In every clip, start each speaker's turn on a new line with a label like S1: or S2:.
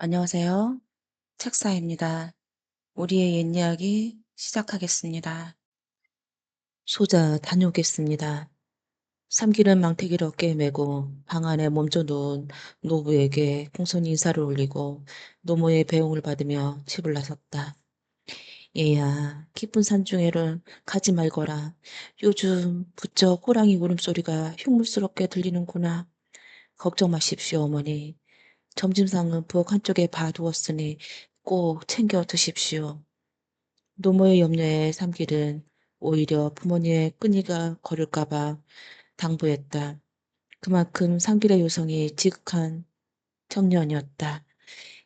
S1: 안녕하세요. 책사입니다. 우리의 옛 이야기 시작하겠습니다. 소자 다녀오겠습니다. 삼길은 망태기를 어깨에 메고 방 안에 멈춰 누운 노부에게 공손히 인사를 올리고 노모의 배웅을 받으며 집을 나섰다. 얘야, 깊은 산중에를 가지 말거라. 요즘 부쩍 호랑이 울음소리가 흉물스럽게 들리는구나. 걱정 마십시오, 어머니. 점심상은 부엌 한쪽에 봐두었으니 꼭 챙겨 드십시오. 노모의 염려에 삼길은 오히려 부모님의 끈이가 거릴까봐 당부했다. 그만큼 삼길의 요성이 지극한 청년이었다.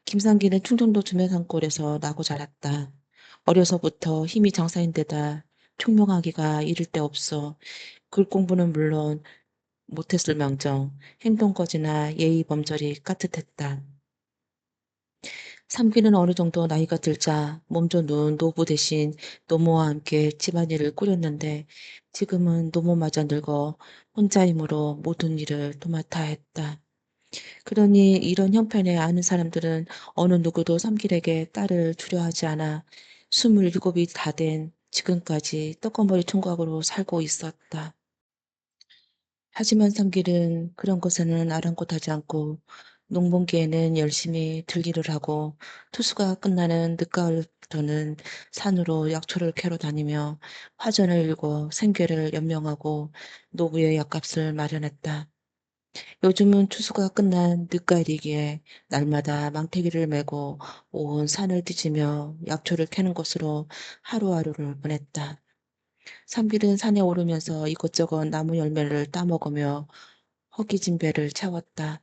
S1: 김상길은 충청도 주매산골에서 나고 자랐다. 어려서부터 힘이 장사인 데다 총명하기가 이를 데 없어 글 공부는 물론 못했을 망정 행동거지나 예의 범절이 까뜩했다. 삼기는 어느 정도 나이가 들자 몸져 누운 노부 대신 노모와 함께 집안일을 꾸렸는데 지금은 노모마저 늙어 혼자 힘으로 모든 일을 도맡아 했다. 그러니 이런 형편에 아는 사람들은 어느 누구도 삼길에게 딸을 주려 하지 않아 스물일곱이 다 된 지금까지 떡거머리 총각으로 살고 있었다. 하지만 삼길은 그런 것에는 아랑곳하지 않고 농번기에는 열심히 들기를 하고 투수가 끝나는 늦가을부터는 산으로 약초를 캐러 다니며 화전을 일고 생계를 연명하고 노부의 약값을 마련했다. 요즘은 추수가 끝난 늦가을이기에 날마다 망태기를 메고 온 산을 뒤지며 약초를 캐는 것으로 하루하루를 보냈다. 삼길은 산에 오르면서 이것저것 나무 열매를 따먹으며 허기진 배를 채웠다.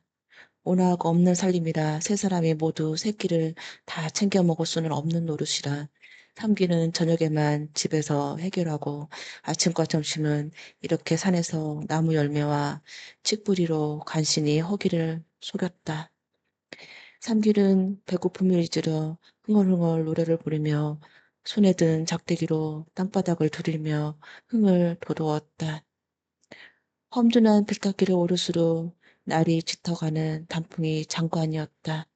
S1: 워낙 없는 살림이라 세 사람이 모두 새끼를 다 챙겨 먹을 수는 없는 노릇이라 삼기는 저녁에만 집에서 해결하고 아침과 점심은 이렇게 산에서 나무 열매와 칡뿌리로 간신히 허기를 속였다. 삼길은 배고픔을 잊으려 흥얼흥얼 노래를 부르며 손에 든 작대기로 땅바닥을 두들며 흥을 돋우었다. 험준한 빌딱길을 오를수록 날이 짙어가는 단풍이 장관이었다.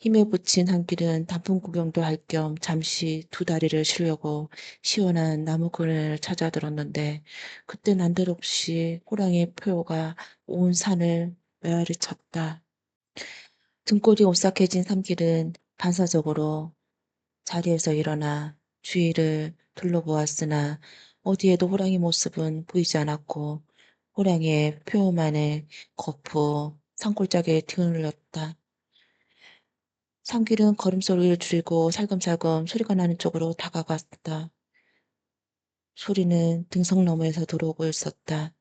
S1: 힘에 부친 한 길은 단풍 구경도 할 겸 잠시 두 다리를 쉬려고 시원한 나무 그늘을 찾아 들었는데 그때 난데없이 호랑이의 표가 온 산을 메아리 쳤다. 등골이 오싹해진 삼길은 반사적으로 자리에서 일어나 주위를 둘러보았으나 어디에도 호랑이 모습은 보이지 않았고 호랑이의 표만의 거푸 산골짜기에 흘렸다. 삼길은 걸음소리를 줄이고 살금살금 소리가 나는 쪽으로 다가갔다. 소리는 등성 너머에서 들어오고 있었다.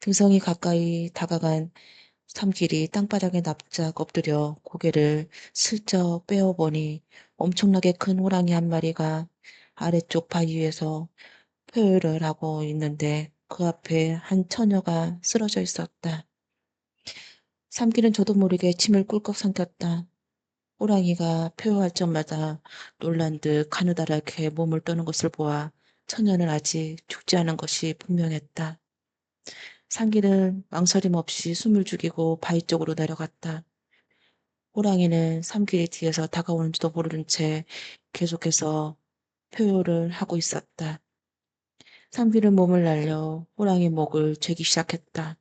S1: 등성이 가까이 다가간 삼길이 땅바닥에 납작 엎드려 고개를 슬쩍 빼어보니 엄청나게 큰 호랑이 한 마리가 아래쪽 바위 위에서 표효를 하고 있는데 그 앞에 한 처녀가 쓰러져 있었다. 삼길은 저도 모르게 침을 꿀꺽 삼켰다. 호랑이가 표효할 적마다 놀란 듯 가느다랗게 몸을 떠는 것을 보아 처녀는 아직 죽지 않은 것이 분명했다. 삼길은 망설임 없이 숨을 죽이고 바위 쪽으로 내려갔다. 호랑이는 삼길이 뒤에서 다가오는지도 모르는 채 계속해서 표효를 하고 있었다. 삼길은 몸을 날려 호랑이 목을 죄기 시작했다.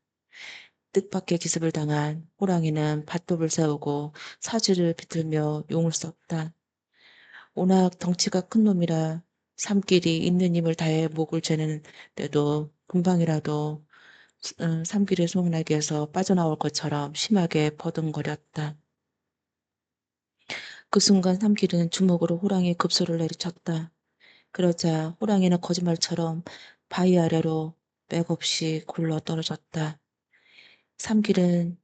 S1: 뜻밖의 기습을 당한 호랑이는 밭톱을 세우고 사지를 비틀며 용을 썼다. 워낙 덩치가 큰 놈이라 삼길이 있는 힘을 다해 목을 재는데도 금방이라도 음, 삼길의 송날개에서 빠져나올 것처럼 심하게 버둥거렸다. 그 순간 삼길은 주먹으로 호랑이의 급소를 내리쳤다. 그러자 호랑이는 거짓말처럼 바위 아래로 맥없이 굴러 떨어졌다. 삼길은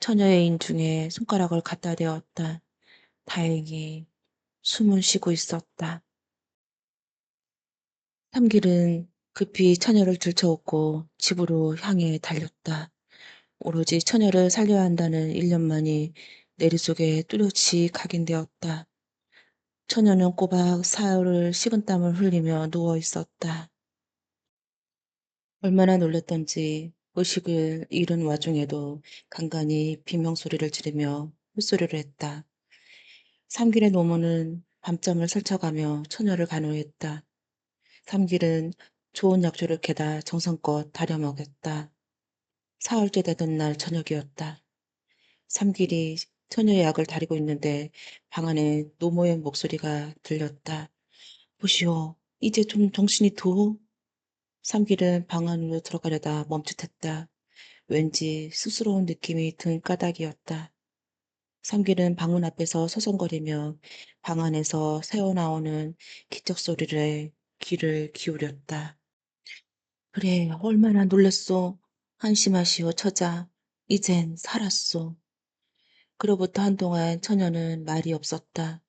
S1: 처녀의 인중에 손가락을 갖다 대었다. 다행히 숨을 쉬고 있었다. 삼길은 급히 처녀를 들쳐업고 집으로 향해 달렸다. 오로지 처녀를 살려야 한다는 일념만이 내리 속에 뚜렷이 각인되었다. 처녀는 꼬박 사흘을 식은 땀을 흘리며 누워 있었다. 얼마나 놀랐던지 의식을 잃은 와중에도 간간히 비명소리를 지르며 헛소리를 했다. 삼길의 노모는 밤잠을 설쳐가며 처녀를 간호했다. 삼길은 좋은 약초를 캐다 정성껏 다려 먹였다. 사흘째 되던 날 저녁이었다. 삼길이 처녀의 약을 다리고 있는데 방 안에 노모의 목소리가 들렸다. 보시오, 이제 좀 정신이 도? 삼길은 방 안으로 들어가려다 멈칫했다. 왠지 쑥스러운 느낌이 든 까닭이었다. 삼길은 방문 앞에서 서성거리며 방 안에서 새어나오는 기척 소리를 귀를 기울였다. 그래, 얼마나 놀랬소. 한심하시오, 처자. 이젠 살았소. 그로부터 한동안 처녀는 말이 없었다.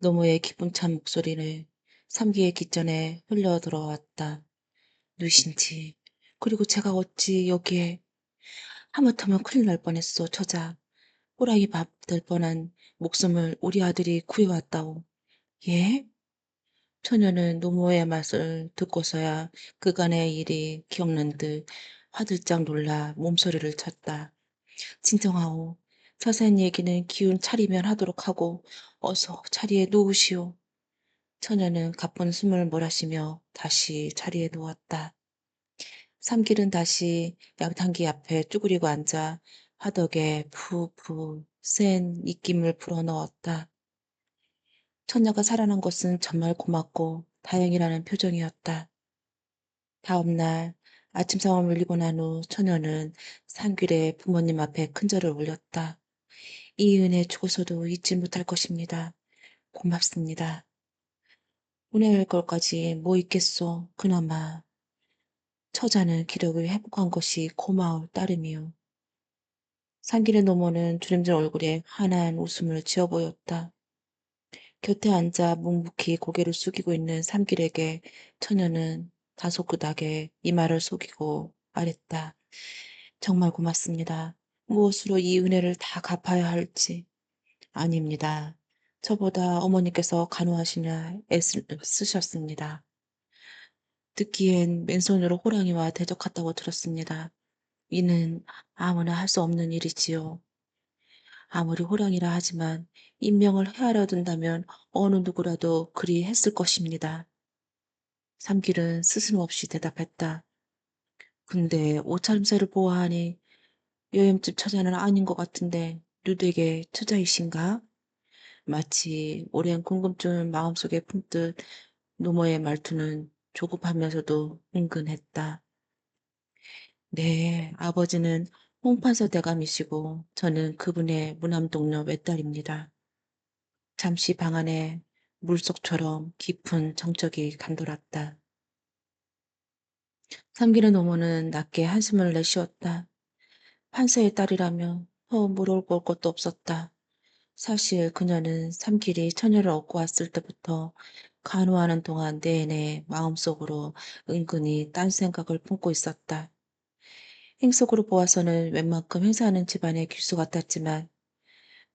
S1: 노모의 기쁨 찬 목소리를 삼기의 귓전에 흘러 들어왔다. 누신지, 그리고 제가 어찌 여기에 하마터면 큰일 날 뻔했어, 처자. 호랑이 밥 될 뻔한 목숨을 우리 아들이 구해왔다오. 예? 처녀는 노모의 말을 듣고서야 그간의 일이 기억난 듯 화들짝 놀라 몸소리를 쳤다. 진정하오. 자세한 얘기는 기운 차리면 하도록 하고 어서 자리에 누우시오. 처녀는 가쁜 숨을 몰아쉬며 다시 자리에 누웠다. 삼길은 다시 양탕기 앞에 쭈그리고 앉아 화덕에 푸푸 센 입김을 불어넣었다. 처녀가 살아난 것은 정말 고맙고 다행이라는 표정이었다. 다음 날 아침 상을 울리고 난 후 처녀는 삼길의 부모님 앞에 큰절을 올렸다. 이 은혜 죽어서도 잊지 못할 것입니다. 고맙습니다. 은혜할 것까지 뭐 있겠소, 그나마. 처자는 기력을 회복한 것이 고마울 따름이요. 삼길의 노모는 주름진 얼굴에 환한 웃음을 지어 보였다. 곁에 앉아 묵묵히 고개를 숙이고 있는 삼길에게 처녀는 다소 끄닥에 이마를 속이고 말했다. 정말 고맙습니다. 무엇으로 이 은혜를 다 갚아야 할지. 아닙니다. 저보다 어머니께서 간호하시냐 애쓰셨습니다. 듣기엔 맨손으로 호랑이와 대적했다고 들었습니다. 이는 아무나 할 수 없는 일이지요. 아무리 호랑이라 하지만 인명을 헤아려 둔다면 어느 누구라도 그리 했을 것입니다. 삼길은 스스럼없이 대답했다. 근데 옷차림새를 보아하니 여염집 처자는 아닌 것 같은데 누되게 처자이신가? 마치 오랜 궁금증을 마음속에 품듯 노모의 말투는 조급하면서도 은근했다. 네, 아버지는 홍판서 대감이시고 저는 그분의 무남동료 외딸입니다. 잠시 방 안에 물속처럼 깊은 정적이 감돌았다. 삼기는 노모는 낮게 한숨을 내쉬었다. 판서의 딸이라면 더 물어볼 것도 없었다. 사실 그녀는 삼길이 처녀를 얻고 왔을 때부터 간호하는 동안 내내 마음속으로 은근히 딴 생각을 품고 있었다. 행속으로 보아서는 웬만큼 행사하는 집안의 길수 같았지만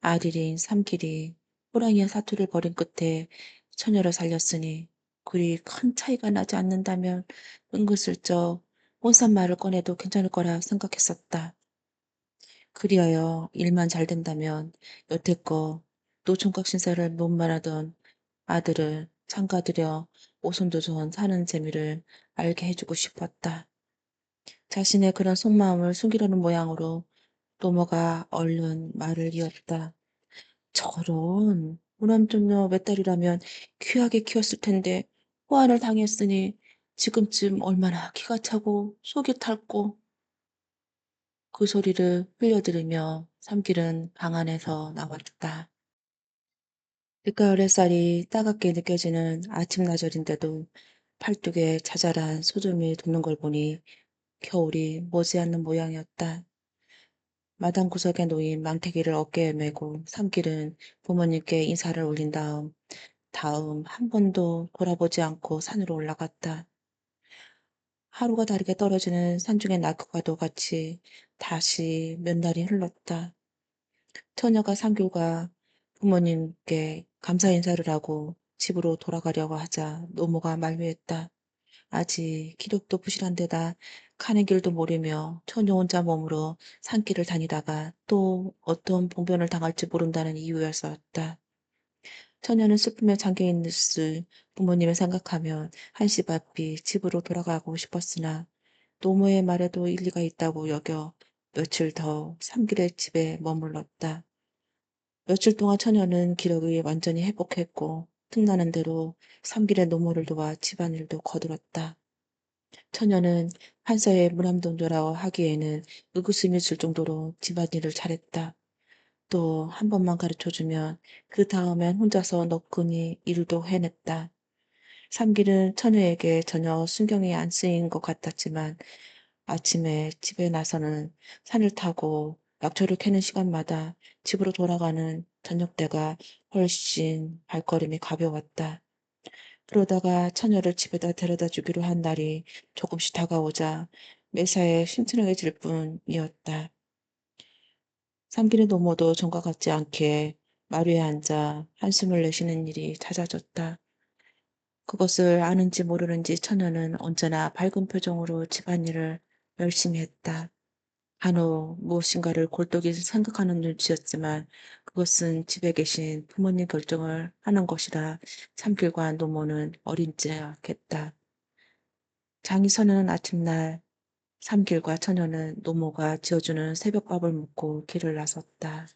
S1: 아들인 삼길이 호랑이의 사투를 벌인 끝에 처녀를 살렸으니 그리 큰 차이가 나지 않는다면 은근슬쩍 혼잣말을 꺼내도 괜찮을 거라 생각했었다. 그리하여 일만 잘 된다면 여태껏 노총각 신사를 못 말하던 아들을 창가들여 오손도손 사는 재미를 알게 해주고 싶었다. 자신의 그런 속마음을 숨기려는 모양으로 노모가 얼른 말을 이었다. 저런 무남정녀 외딸이라면 귀하게 키웠을 텐데 호환을 당했으니 지금쯤 얼마나 기가 차고 속이 탈고 그 소리를 흘려들으며 삼길은 방 안에서 나왔다. 늦가을 햇살이 따갑게 느껴지는 아침나절인데도 팔뚝에 자잘한 소금이 돋는 걸 보니 겨울이 머지않는 모양이었다. 마당 구석에 놓인 망태기를 어깨에 메고 삼길은 부모님께 인사를 올린 다음 다음 한 번도 돌아보지 않고 산으로 올라갔다. 하루가 다르게 떨어지는 산중의 낙과도 같이 다시 몇 날이 흘렀다. 처녀가 삼교가 부모님께 감사 인사를 하고 집으로 돌아가려고 하자 노모가 만류했다. 아직 기력도 부실한 데다 가는 길도 모르며 처녀 혼자 몸으로 산길을 다니다가 또 어떤 봉변을 당할지 모른다는 이유였었다. 처녀는 슬픔에 잠겨 있을 부모님을 생각하면 한시바삐 집으로 돌아가고 싶었으나 노모의 말에도 일리가 있다고 여겨 며칠 더 삼길의 집에 머물렀다. 며칠 동안 처녀는 기력이 완전히 회복했고 틈나는 대로 삼길의 노모를 도와 집안일도 거들었다. 처녀는 한서의 무남동조라고 하기에는 의구심이 들 정도로 집안일을 잘했다. 또 한 번만 가르쳐주면 그 다음엔 혼자서 너끈히 일도 해냈다. 삼길은 처녀에게 전혀 순경이 안 쓰인 것 같았지만 아침에 집에 나서는 산을 타고 약초를 캐는 시간마다 집으로 돌아가는 저녁 때가 훨씬 발걸음이 가벼웠다. 그러다가 처녀를 집에다 데려다 주기로 한 날이 조금씩 다가오자 매사에 심투렁해질 뿐이었다. 삼길의 노모도 전과 같지 않게 마루에 앉아 한숨을 내쉬는 일이 잦아졌다. 그것을 아는지 모르는지 처녀는 언제나 밝은 표정으로 집안일을 열심히 했다. 간혹 무엇인가를 골똘히 생각하는 눈치였지만 그것은 집에 계신 부모님 결정을 하는 것이라 참길과 노모는 어린 지 않겠다. 장이 서는 아침날 삼길과 처녀는 노모가 지어주는 새벽밥을 먹고 길을 나섰다.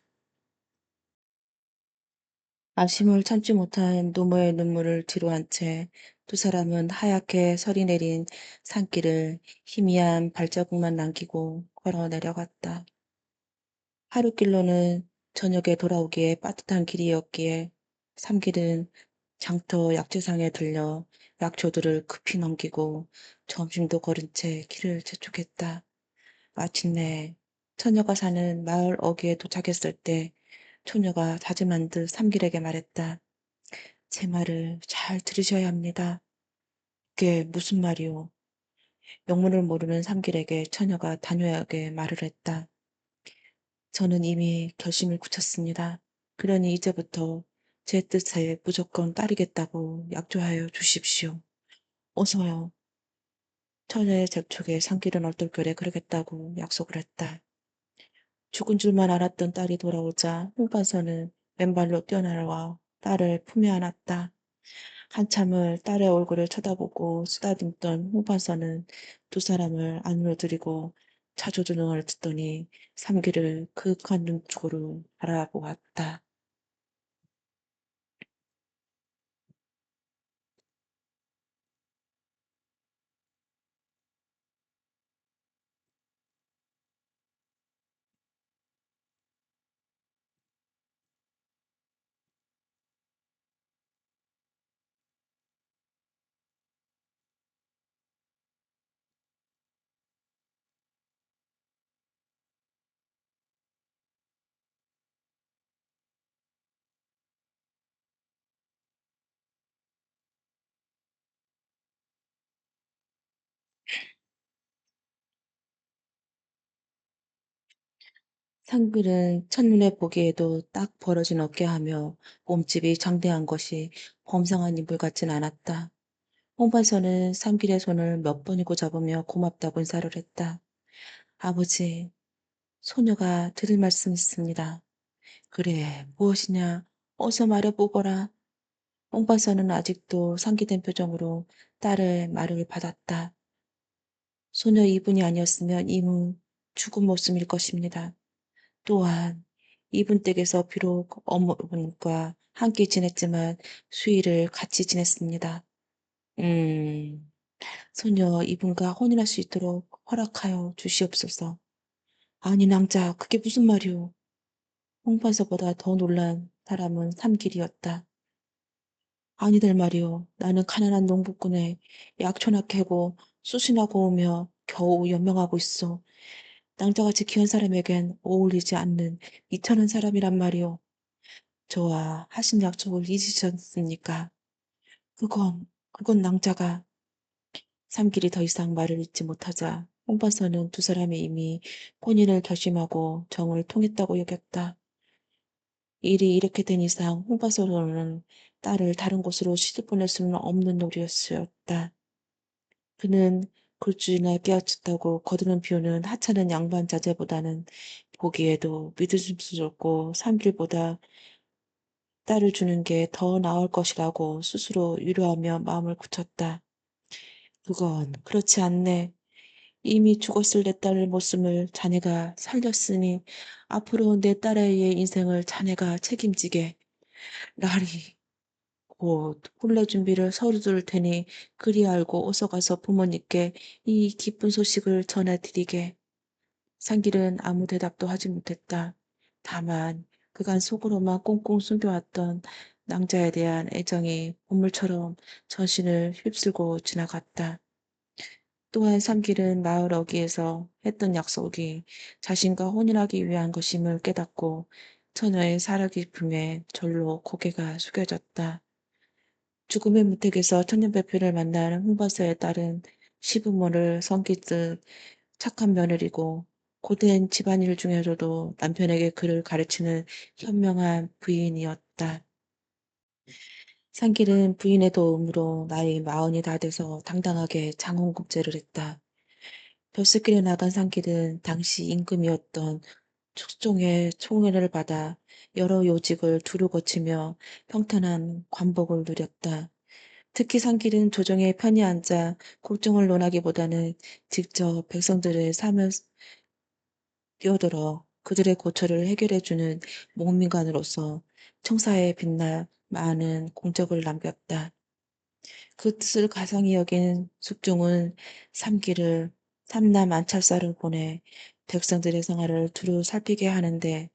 S1: 아쉬움을 참지 못한 노모의 눈물을 뒤로한 채 두 사람은 하얗게 설이 내린 산길을 희미한 발자국만 남기고 걸어 내려갔다. 하루길로는 저녁에 돌아오기에 빠듯한 길이었기에 삼길은 장터 약재상에 들려 약초들을 급히 넘기고 점심도 걸은 채 길을 재촉했다. 마침내 처녀가 사는 마을 어귀에 도착했을 때 처녀가 다짐한 듯 삼길에게 말했다. 제 말을 잘 들으셔야 합니다. 그게 무슨 말이오? 영문을 모르는 삼길에게 처녀가 단호하게 말을 했다. 저는 이미 결심을 굳혔습니다. 그러니 이제부터 제 뜻에 무조건 따르겠다고 약조하여 주십시오. 어서요. 처녀의 접촉에 삼길은 얼떨결에 그러겠다고 약속을 했다. 죽은 줄만 알았던 딸이 돌아오자 홍반선은 맨발로 뛰어나와 딸을 품에 안았다. 한참을 딸의 얼굴을 쳐다보고 쓰다듬던 홍반선은 두 사람을 안으로 들이고 자조조능을 듣더니 삼길을 그윽한 눈초로 바라보았다. 상길은 첫눈에 보기에도 딱 벌어진 어깨하며 몸집이 장대한 것이 범상한 인물 같진 않았다. 홍반선은 삼길의 손을 몇 번이고 잡으며 고맙다고 인사를 했다. 아버지, 소녀가 드릴 말씀 있습니다. 그래, 무엇이냐? 어서 말해보거라. 홍반선은 아직도 상기된 표정으로 딸의 말을 받았다. 소녀 이분이 아니었으면 이무 죽은 모습일 것입니다. 또한 이분 댁에서 비록 어머분과 함께 지냈지만 수일을 같이 지냈습니다. 음, 소녀 이분과 혼인할 수 있도록 허락하여 주시옵소서. 아니 낭자 그게 무슨 말이오? 홍반서보다 더 놀란 사람은 삼길이었다. 아니들 말이오. 나는 가난한 농부꾼의 약초나 캐고 수신하고 오며 겨우 연명하고 있어. 낭자같이 귀한 사람에겐 어울리지 않는 이천한 사람이란 말이오. 저와 하신 약속을 잊으셨습니까? 그건, 그건 낭자가 삼길이 더 이상 말을 잇지 못하자 홍반서는 두 사람이 이미 혼인을 결심하고 정을 통했다고 여겼다. 일이 이렇게 된 이상 홍반서로는 딸을 다른 곳으로 시집 보낼 수는 없는 노리였었다. 그는 굴주나 깨우쳤다고 거드름 피우는 하찮은 양반 자제보다는 보기에도 믿음스럽고 삼길보다 딸을 주는 게 더 나을 것이라고 스스로 위로하며 마음을 굳혔다. 그건 그렇지 않네. 이미 죽었을 내 딸의 목숨을 자네가 살렸으니 앞으로 내 딸아이의 인생을 자네가 책임지게. 라리 곧 혼례 준비를 서두를 테니 그리 알고 어서 가서 부모님께 이 기쁜 소식을 전해드리게. 상길은 아무 대답도 하지 못했다. 다만 그간 속으로만 꽁꽁 숨겨왔던 낭자에 대한 애정이 보물처럼 전신을 휩쓸고 지나갔다. 또한 삼길은 마을 어귀에서 했던 약속이 자신과 혼인하기 위한 것임을 깨닫고 처녀의 살아깊음에 절로 고개가 숙여졌다. 죽음의 무택에서 천년배필을 만난 홍바서의 딸은 시부모를 섬기듯 착한 며느리고 고된 집안일 중에서도 남편에게 그를 가르치는 현명한 부인이었다. 산길은 부인의 도움으로 나이 마흔이 다 돼서 당당하게 장원급제를 했다. 벼슬길에 나간 산길은 당시 임금이었던 축종의 총애를 받아 여러 요직을 두루 거치며 평탄한 관복을 누렸다. 특히 산길은 조정에 편히 앉아 국정을 논하기보다는 직접 백성들의 삶을 뛰어들어 그들의 고초를 해결해주는 목민관으로서 청사에 빛나 많은 공적을 남겼다. 그 뜻을 가상히 여긴 숙종은 삼기를 삼남 안찰사를 보내 백성들의 생활을 두루 살피게 하는데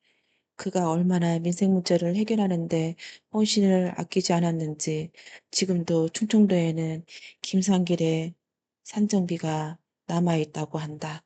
S1: 그가 얼마나 민생 문제를 해결하는데 헌신을 아끼지 않았는지 지금도 충청도에는 김상길의 산정비가 남아있다고 한다.